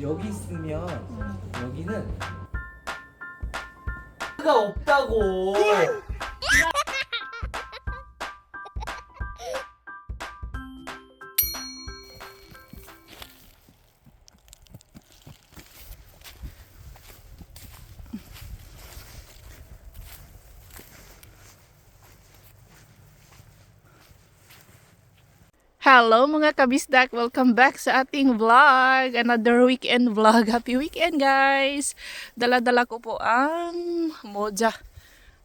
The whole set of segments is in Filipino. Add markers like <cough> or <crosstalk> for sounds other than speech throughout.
여기 있으면 여기는 가 없다고. Hello mga kabisdak! Welcome back sa ating vlog! Another weekend vlog. <laughs> Happy weekend guys! Dala-dala ko po ang moja.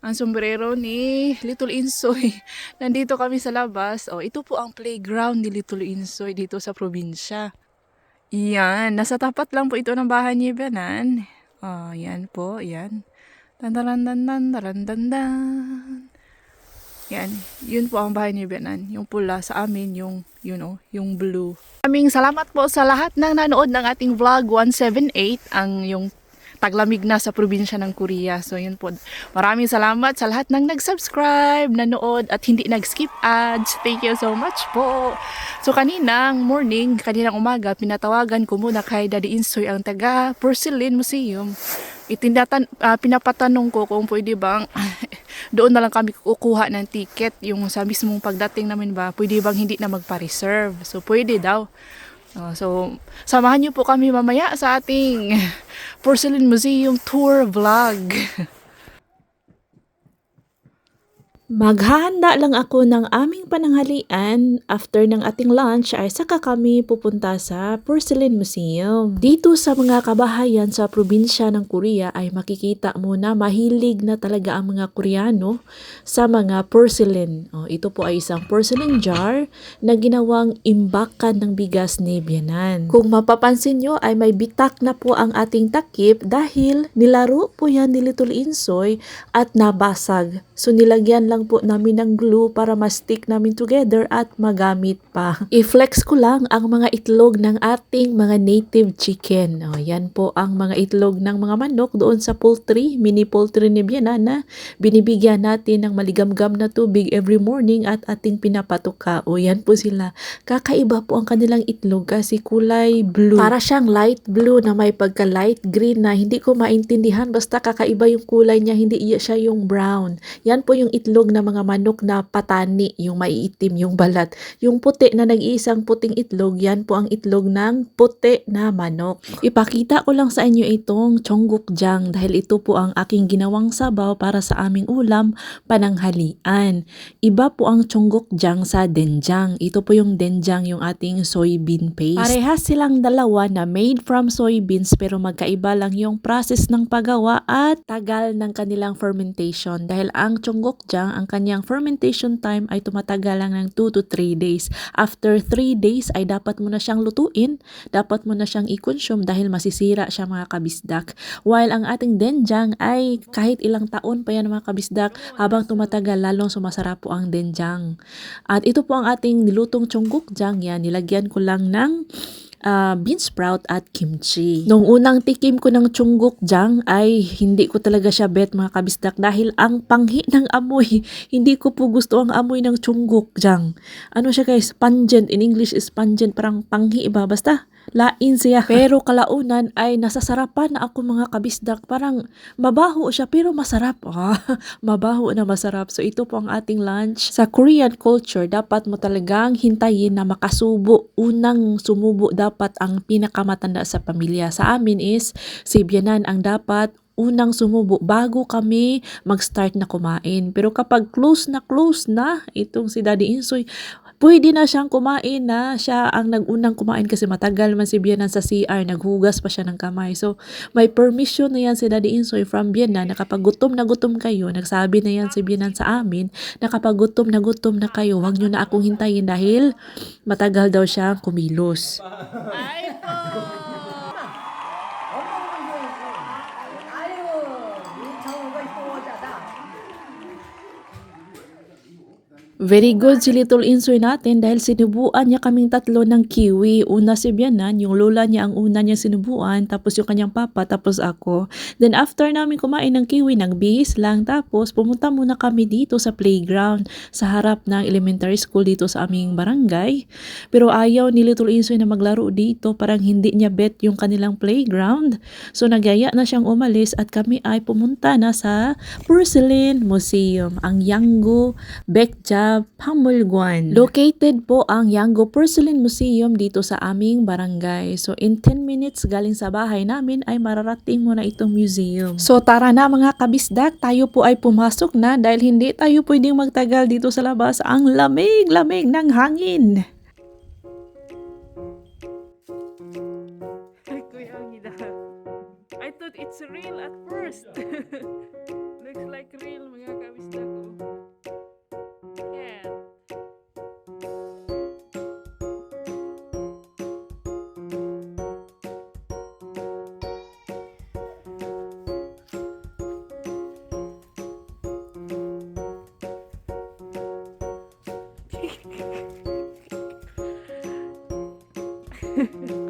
Ang sombrero ni Little Insoy. <laughs> Nandito kami sa labas. Oh, ito po ang playground ni Little Insoy dito sa probinsya. Yan. Nasa tapat lang po ito ng bahay ni Benan. Oh, yan po. Yan. Tandarandandan, yan, yun po ang bahay ni Benan. Yung pula sa amin, yung, you know, yung blue. Aming salamat po sa lahat ng nanood ng ating vlog 178, ang yung taglamig na sa probinsya ng Korea. So yun po. Maraming salamat sa lahat ng nag-subscribe, nanood, at hindi nag-skip ads. Thank you so much po. So kaninang morning, kaninang umaga, pinatawagan ko muna kay Daddy Insoy ang taga Porcelain Museum. Itindatan, ah, pinapatanong ko kung pwede bang <laughs> doon na lang kami kukuha ng ticket. Yung sa mismong pagdating namin ba pwede bang hindi na magpa-reserve? So pwede daw. Uh, so samahan niyo po kami mamaya sa ating <laughs> Porcelain Museum tour vlog <laughs> Maghahanda lang ako ng aming pananghalian. After ng ating lunch ay saka kami pupunta sa Porcelain Museum. Dito sa mga kabahayan sa probinsya ng Korea ay makikita mo na mahilig na talaga ang mga Koreano sa mga porcelain. Oh, ito po ay isang porcelain jar na ginawang imbakan ng bigas ni Bianan. Kung mapapansin nyo ay may bitak na po ang ating takip dahil nilaro po yan ni Little Insoy at nabasag. So nilagyan lang po namin ng glue para ma-stick namin together at magamit pa. I-flex ko lang ang mga itlog ng ating mga native chicken. O, yan po ang mga itlog ng mga manok doon sa poultry, mini poultry ni Biana na binibigyan natin ng maligamgam na tubig every morning at ating pinapatuka. O yan po sila. Kakaiba po ang kanilang itlog kasi kulay blue. Para siyang light blue na may pagka light green na hindi ko maintindihan basta kakaiba yung kulay niya, hindi iya siya yung brown. Yan po yung itlog ng mga manok na patani, yung maiitim yung balat. Yung puti na nag-iisang puting itlog, yan po ang itlog ng puti na manok. Ipakita ko lang sa inyo itong chonggukjang dahil ito po ang aking ginawang sabaw para sa aming ulam pananghalian. Iba po ang chonggukjang sa denjang. Ito po yung denjang yung ating soybean paste. Parehas silang dalawa na made from soybeans pero magkaiba lang yung process ng paggawa at tagal ng kanilang fermentation dahil ang chonggukjang, ang kanyang fermentation time ay tumatagal lang ng 2 to 3 days. After 3 days ay dapat mo na siyang lutuin, dapat mo na siyang i-consume dahil masisira siya mga kabisdak. While ang ating denjang ay kahit ilang taon pa yan mga kabisdak, habang tumatagal lalong sumasarap po ang denjang. At ito po ang ating nilutong chonggukjang yan, nilagyan ko lang ng ah, bean sprout at kimchi. Nung unang tikim ko ng chunggukjang ay hindi ko talaga siya bet mga kabisdak dahil ang panghi ng amoy, <laughs> hindi ko po gusto ang amoy ng chunggukjang. Ano siya guys, pungent, in English is pungent, parang panghi iba, basta lain siya. <laughs> Pero kalaunan ay nasasarapan na ako mga kabisdak. Parang mabaho siya pero masarap. <laughs> Ah, mabaho na masarap. So ito po ang ating lunch. Sa Korean culture, dapat mo talagang hintayin na makasubo. Unang sumubo dapat ang pinakamatanda sa pamilya. Sa amin is si Bianan ang dapat unang sumubo bago kami mag-start na kumain. Pero kapag close na close na itong si Daddy Insoy, pwede na siyang kumain na siya ang nagunang kumain kasi matagal man si Bianan sa CR, naghugas pa siya ng kamay. So, may permission na yan si Daddy Insoy from Bianan na kapag gutom na gutom kayo, nagsabi na yan si Bianan sa amin na kapag gutom na gutom na kayo, huwag nyo na akong hintayin dahil matagal daw siya kumilos. Ay! Very good si Little Insoy natin dahil sinubuan niya kaming tatlo ng kiwi. Una si Bianan, yung lola niya ang una niya sinubuan, tapos yung kanyang papa, tapos ako. Then after namin kumain ng kiwi, nagbihis lang. Tapos pumunta muna kami dito sa playground sa harap ng elementary school dito sa aming barangay. Pero ayaw ni Little Insoy na maglaro dito, parang hindi niya bet yung kanilang playground. So nagyaya na siyang umalis at kami ay pumunta na sa Porcelain Museum, ang Yanggo Pamulguan. Located po ang Yanggo Porcelain Museum dito sa aming barangay. So in 10 minutes galing sa bahay namin ay mararating mo na itong museum. So tara na mga kabisdak, tayo po ay pumasok na dahil hindi tayo pwedeng magtagal dito sa labas. Ang lamig-lamig ng hangin. Kuya Angida. I thought it's real at first. <laughs> Looks like real mga kabisda Ha. <laughs>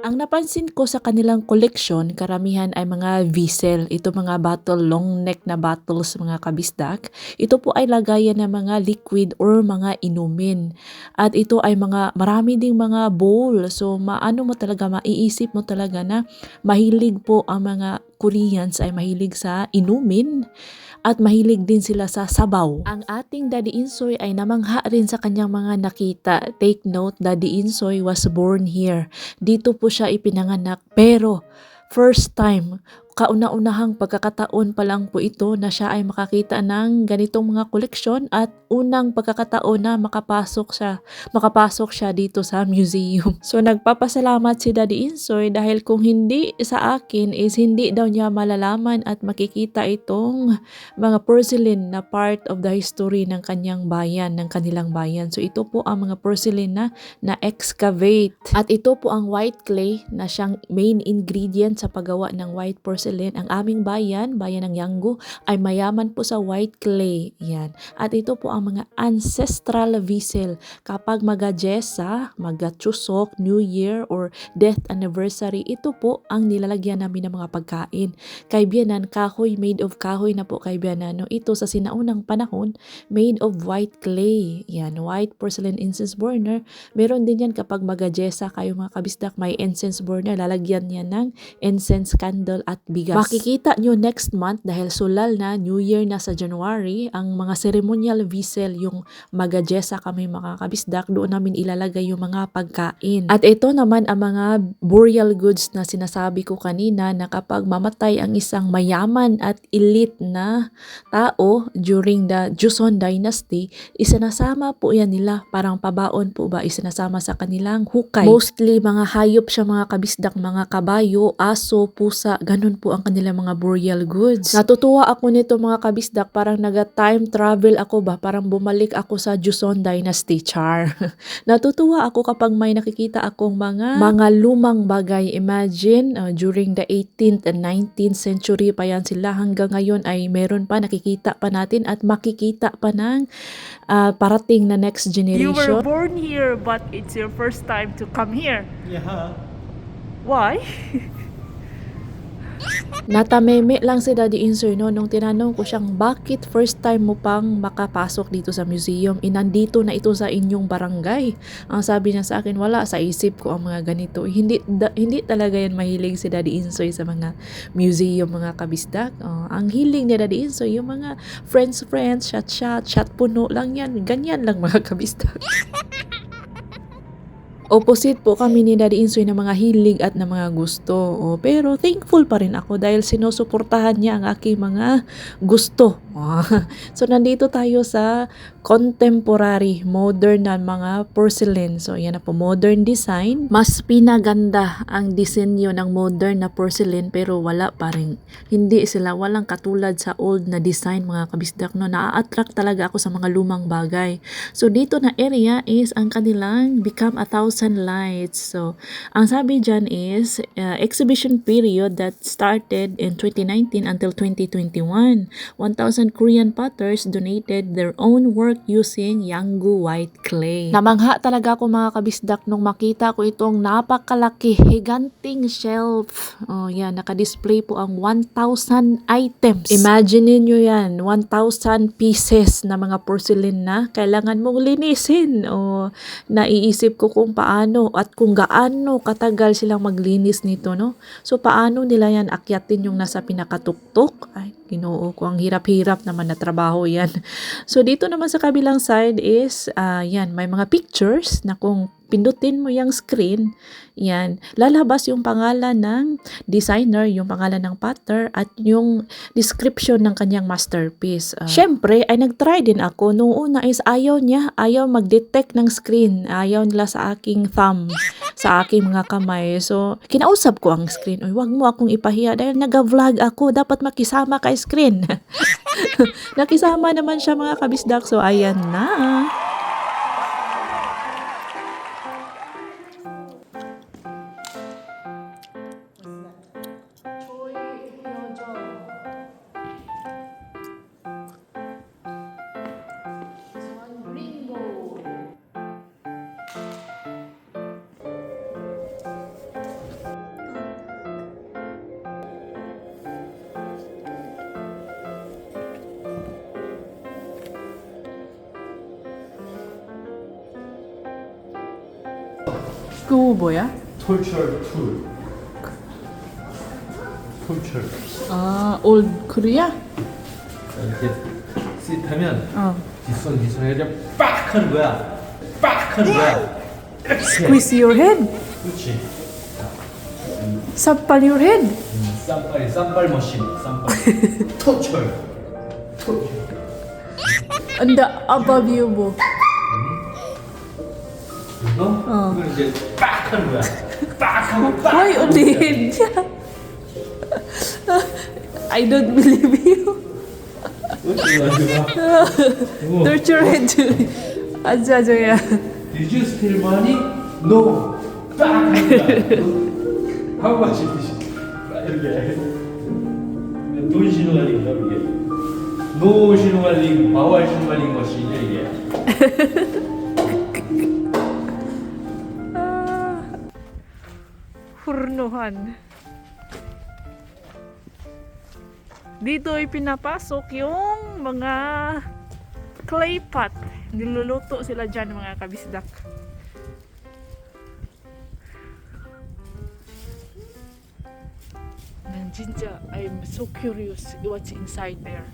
Ang napansin ko sa kanilang koleksyon, karamihan ay mga vessel. Ito mga bottle, long neck na bottles mga kabisdak. Ito po ay lagayan ng mga liquid or mga inumin. At ito ay mga, marami ding mga bowl. So maano mo talaga, maiisip mo talaga na mahilig po ang mga Koreans ay mahilig sa inumin at mahilig din sila sa sabaw. Ang ating Daddy Insoy ay namangha rin sa kanyang mga nakita. Take note, Daddy Insoy was born here. Dito po siya ipinanganak pero first time kauna-unahang pagkakataon pa lang po ito na siya ay makakita ng ganitong mga koleksyon at unang pagkakataon na makapasok siya, makapasok siya dito sa museum. <laughs> So nagpapasalamat si Daddy Insoy dahil kung hindi sa akin is hindi daw niya malalaman at makikita itong mga porcelain na part of the history ng kanyang bayan, ng kanilang bayan. So ito po ang mga porcelain na na-excavate. At ito po ang white clay na siyang main ingredient sa paggawa ng white porcelain. Ang aming bayan, bayan ng Yanggo, ay mayaman po sa white clay. Yan. At ito po ang mga ancestral vessel. Kapag magajesa, magachusok, New Year, or death anniversary, ito po ang nilalagyan namin ng mga pagkain. Kay Bianan, kahoy made of kahoy na po kay Bianan. No? Ito sa sinaunang panahon, made of white clay. Yan, white porcelain incense burner. Meron din yan kapag magajesa kayo mga kabisdak, may incense burner, lalagyan yan ng incense candle at bigas. Makikita nyo next month dahil sulal na, New Year na sa January, ang mga ceremonial vessel, yung magajesa kami makakabisdak, doon namin ilalagay yung mga pagkain. At ito naman ang mga burial goods na sinasabi ko kanina na kapag mamatay ang isang mayaman at elite na tao during the Joseon Dynasty, isinasama po yan nila, parang pabaon po ba, isinasama sa kanilang hukay. Mostly mga hayop siya mga kabisdak, mga kabayo, aso, pusa, ganun po ang kanilang mga burial goods. Natutuwa ako nito mga kabisdak, parang naga-time travel ako ba, parang bumalik ako sa Joseon Dynasty char. <laughs> Natutuwa ako kapag may nakikita akong mga mga lumang bagay. Imagine, uh, during the 18th and 19th century pa yan sila. Hanggang ngayon ay meron pa, nakikita pa natin at makikita pa ng uh, parating na next You generation. were born here, but it's your first time to come here. Yeah. Why? <laughs> Natameme lang si Daddy Insoy no nung tinanong ko siyang bakit first time mo pang makapasok dito sa museum? Inandito na ito sa inyong barangay. Ang sabi niya sa akin wala sa isip ko ang mga ganito. Hindi da- hindi talaga yan mahilig si Daddy Insoy sa mga museum mga kabisdak. Oh, ang hiling ni Daddy Insoy yung mga friends friends chat chat chat puno lang yan. Ganyan lang mga kabisdak <laughs> Opposite po kami ni Daddy Insoy ng mga hilig at ng mga gusto. O, pero thankful pa rin ako dahil sinusuportahan niya ang aking mga gusto. O, <laughs> so nandito tayo sa contemporary, modern na mga porcelain. So yan na po, modern design. Mas pinaganda ang disenyo ng modern na porcelain pero wala pa rin. Hindi sila, walang katulad sa old na design mga kabisdak. No? Naa-attract talaga ako sa mga lumang bagay. So dito na area is ang kanilang Become a Thousand Lights. So ang sabi dyan is uh, exhibition period that started in 2019 until 2021. 1,000 Korean potters donated their own work using Yanggu white clay. Namangha talaga ako mga kabisdak nung makita ko itong napakalaki, higanting shelf. Oh, yan, naka-display po ang 1,000 items. Imagine niyo yan, 1,000 pieces na mga porcelain na kailangan mong linisin. O naiisip ko kung paano at kung gaano katagal silang maglinis nito, no? So, paano nila yan akyatin yung nasa pinakatuktok? Ay, ginoo ko, ang hirap-hirap naman na trabaho yan. <laughs> So, dito naman sa kabilang side is, ah, yan, may mga pictures na kung pindutin mo yung screen, yan, lalabas yung pangalan ng designer, yung pangalan ng potter, at yung description ng kanyang masterpiece. Ah, Siyempre, ay nag-try din ako. Nung una is ayaw niya, ayaw mag-detect ng screen. Ayaw nila sa aking thumb, sa aking mga kamay. So, kinausap ko ang screen. Uy, wag mo akong ipahiya dahil nag-vlog ako. Dapat makisama kay screen. <laughs> Nakisama naman siya mga kabisdak. So, ayan na. 그거 뭐야? 톨철 툴. 톨철. 아, old Korea? 이렇게 씹하면 어. 뒷손 뒷손 해서 빡 하는 거야. 빡 하는 거야. 이렇게. Squeeze your head. 그렇지. Sappal your head. 음, 쌈발이 쌈발 머신. 쌈발. 톨철. 톨철. And the above you mo. 이거? 어. 이걸 이제 빡 하는 거야. 빡 하고 빡. Why only head niya? I don't believe you. 어떻게 가지고? Touch your head. 앉아, 저야. Did you steal money? No. 빡 하는 거야. This? 빡 이렇게. 돈 신호가니까 이게. 노 신호갈링, 바왈 신호갈링 것이 이게. Hurnuhan. Dito ay pinapasok yung mga clay pot. Niluluto sila dyan mga kabisdak. And 진짜 I'm so curious what's inside there.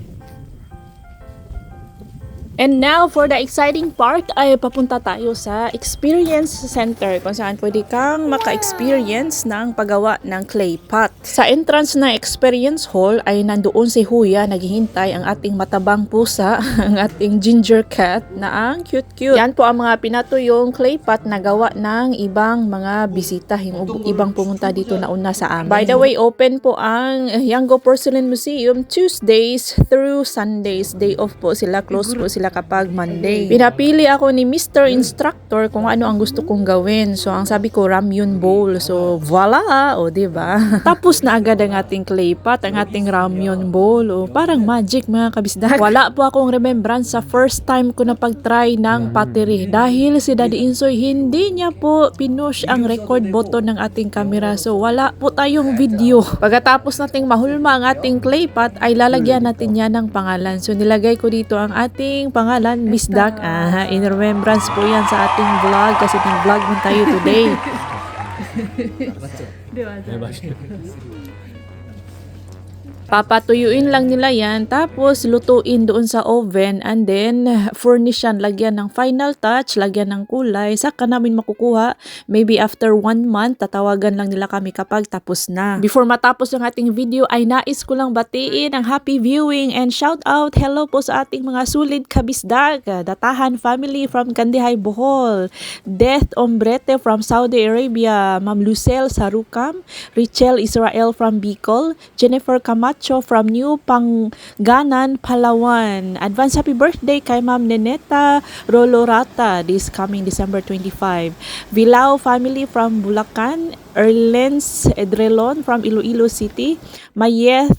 And now, for the exciting part, ay papunta tayo sa Experience Center kung saan pwede kang maka-experience ng paggawa ng clay pot. Sa entrance na Experience Hall ay nandoon si Huya naghihintay ang ating matabang pusa, <laughs> ang ating ginger cat na ang cute-cute. Yan po ang mga pinatuyong clay pot na gawa ng ibang mga bisita, yung ibang pumunta dito na una sa amin. By the way, open po ang Yango Porcelain Museum Tuesdays through Sundays. Day off po sila, close po sila kapag Monday. Pinapili ako ni Mr. Instructor kung ano ang gusto kong gawin. So, ang sabi ko, ramyun bowl. So, voila! O, di ba? <laughs> Tapos na agad ang ating clay pot, ang ating ramyun bowl. O, parang magic mga kabisdak. <laughs> Wala po akong remembrance sa first time ko na pag-try ng pottery. Dahil si Daddy Insoy, hindi niya po pinush ang record button ng ating camera. So, wala po tayong video. Pagkatapos nating mahulma ang ating clay pot, ay lalagyan natin yan ng pangalan. So, nilagay ko dito ang ating pangalan, Miss Duck. Ah, in remembrance po yan sa ating vlog kasi nag-vlog man tayo today. <laughs> <laughs> Papatuyuin lang nila yan, tapos lutuin doon sa oven, and then <laughs> furnish yan, lagyan ng final touch, lagyan ng kulay, saka namin makukuha, maybe after one month, tatawagan lang nila kami kapag tapos na. Before matapos ang ating video, ay nais ko lang batiin ang happy viewing and shout out, hello po sa ating mga sulid kabisdag, Datahan family from Kandihay, Bohol, Death Ombrete from Saudi Arabia, Ma'am Lucel Sarukam, Richel Israel from Bicol, Jennifer Camacho from New Pangganan, Palawan. Advance happy birthday kay Ma'am Neneta Rolorata this coming December 25. Vilao family from Bulacan, Erlens Edrelon from Iloilo City, Mayeth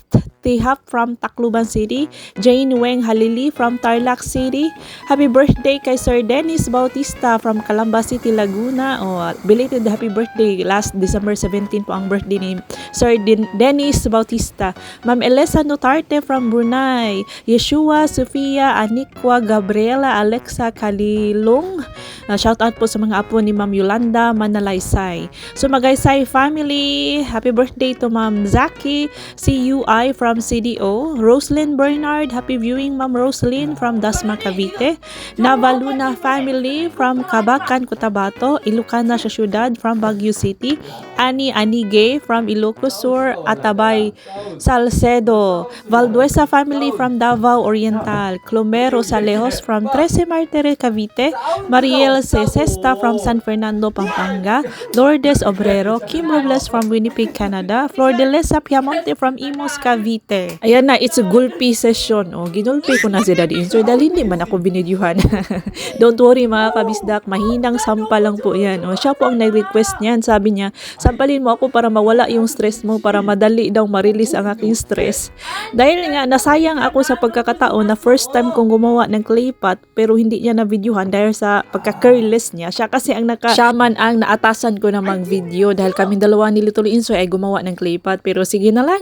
Tihap from Tacloban City, Jane Weng Halili from Tarlac City. Happy birthday kay Sir Dennis Bautista from Calamba City, Laguna. Oh, belated happy birthday last December 17 po ang birthday ni Sir Den- Dennis Bautista. Ma'am Elisa Nutarte from Brunei. Yeshua, Sofia, Anikwa, Gabriela, Alexa Kalilong. Uh, shout out po sa mga apo ni Ma'am Yolanda Manalaysay. So Magaysay family, happy birthday to Ma'am Zaki, CUI from CDO, Roslyn Bernard, happy viewing Ma'am Roslyn from Dasma Cavite, Navaluna family from Kabakan, Cotabato, Ilocana sa syudad from Baguio City, Ani Anige from Ilocos Sur, Atabay Salcedo, Valduesa family from Davao Oriental, Clomero Salejos from Trece Martire Cavite, Mariel Cesesta from San Fernando, Pampanga, Lourdes Obrero, Kim Robles from Winnipeg, Canada, Flor de Lesa Piamonte from Imos, Cavite. Ayan na, it's a gulpi session. O, ginulpi ko na si Daddy Insoy dahil hindi man ako binidyuhan. <laughs> Don't worry mga kabisdak, mahinang sampal lang po yan. O, siya po ang nag-request niyan. Sabi niya, sampalin mo ako para mawala yung stress mo, para madali daw ma-release ang aking stress. Dahil nga, nasayang ako sa pagkakataon na first time kong gumawa ng clay pot, pero hindi niya na-videohan dahil sa pagka-careless niya. Siya kasi ang naka siya man ang naatasan ko namang video dahil kami dalawa ni Little Insoy ay gumawa ng clay pot. Pero sige na lang.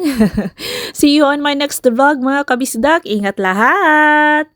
<laughs> See you on my next vlog mga kabisdak. Ingat lahat!